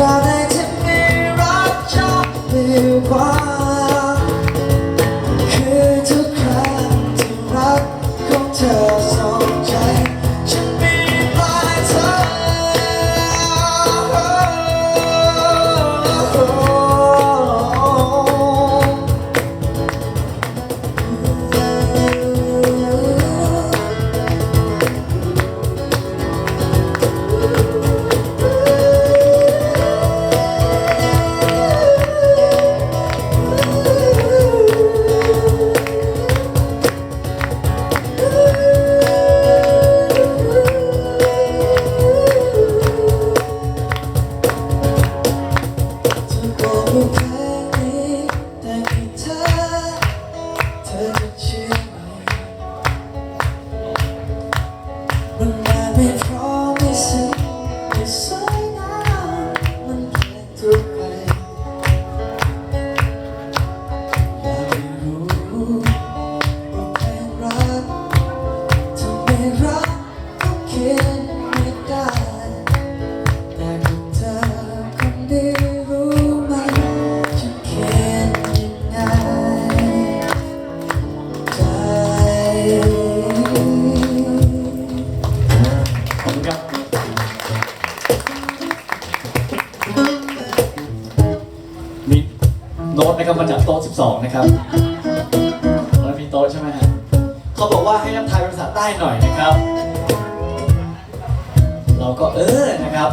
ว่ มาจากโต๊ะ12นะครับแล้วมีโต๊ะใช่ไหมฮะเขาบอกว่าให้นักทายเป็นภาษาใต้หน่อยนะครับ เราก็เออนะครับ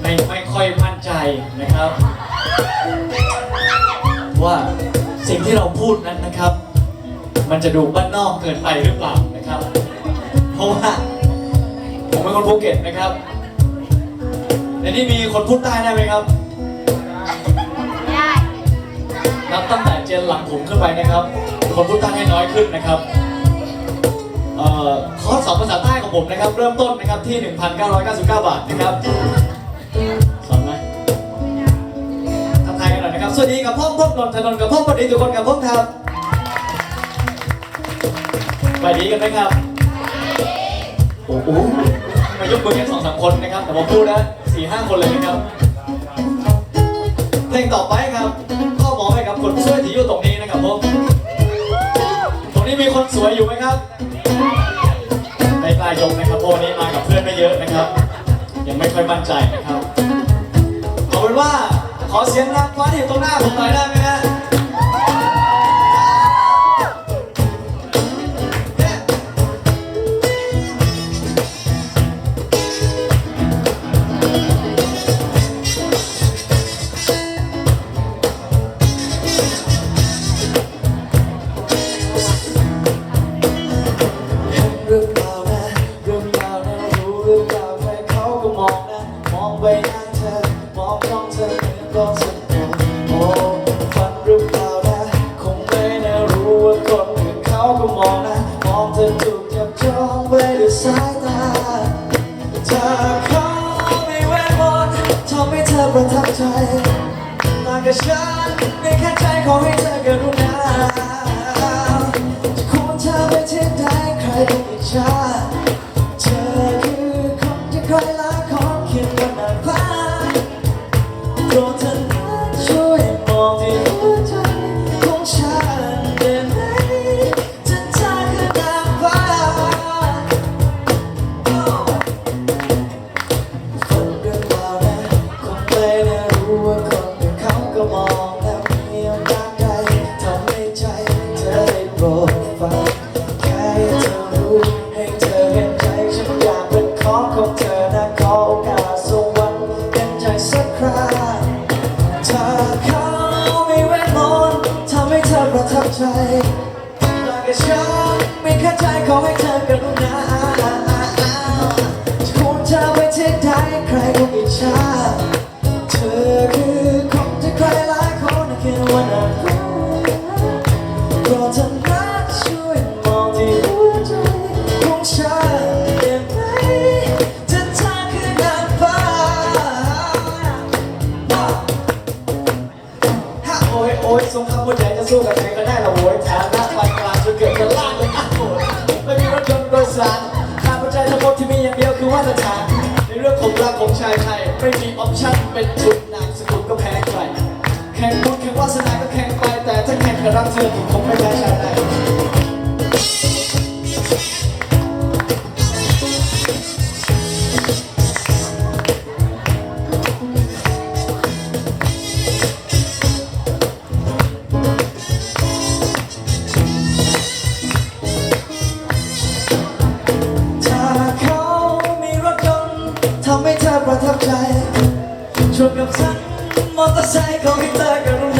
ไม่ไม่ค่อยมั่นใจนะครับ ว่าสิ่งที่เราพูดนั้นนะครับ มันจะดูบ้านนอกเกินไปหรือเปล่านะครับ เพราะว่าผมเป็นคนภูเก็ตนะครับในนี้มีคนพูดใต้ได้ไหมครับ นับตั้งแต่เจนหลังผมขึ้นไปนะครับ คนพูดใต้ให้น้อยขึ้นนะครับเอ่อคอร์สสอนภาษาใต้ของผมนะครับ เริ่มต้นนะครับที่ 1,999 บาทนะครับสอนไหมทักทายกันหน่อยนะครับ สวัสดีกับพ่อพ่อนนทนนกับพ่อปฏิทุกคนกับพ่อครับไปดีกันไหมครับโอ้โหมายกมือแค่สองสามคนนะครับ แต่ผมพูดนะสี่ห้าคนเลยนะครับ เพลงต่อไปครับ ครับคนสวยที่อยู่ตรงนี้นะครับผมตรงนี้มีคนสวยอยู่ไหมครับไม่กล้ายกนะครับเพนี้มากับเพื่อนไม่เยอะนะครับ ยังไม่ค่อยมั่นใจนะครับเอาเป็นว่าขอเสียงรักฟ้าที่อยู่ตรงหน้าผมหน่อยได้ไหมฮะ อเหมือนกองสัญญาโอ้ฝันเรื่องรานะ คงไม่น่ารู้ว่าคนอื่นเขาก็มองนะ มองเธอถูกจับจ้องไว้ด้วยสายตาเธอเขาไม่เว้นวันทำให้เธอประทับใจมากับฉันในแค่ใจขอให้เธอกรุณาจะควรเธอไปที่ใดใครก็อิจฉา โใจรักกับฉันไม่เข้าใจขอให้เธอกรุณาจะควรเธอไปที่ใดใครก็อิจฉาเธอคือคนที่ใครหลายคนคิดว่าน่า สารข้าพเจ้าทั้งหมดที่มีอย่างเดียวคือมาตรฐานในเรื่องของรักของชายไทยไม่มีออปชั่นเป็นทุนนามสกุลก็แพ้ใครแข่งบุญแข่งวาสนาก็แข่งไปแต่ถ้าแข่งกับรักเธอผมคงไม่แพ้ชายไทย มอ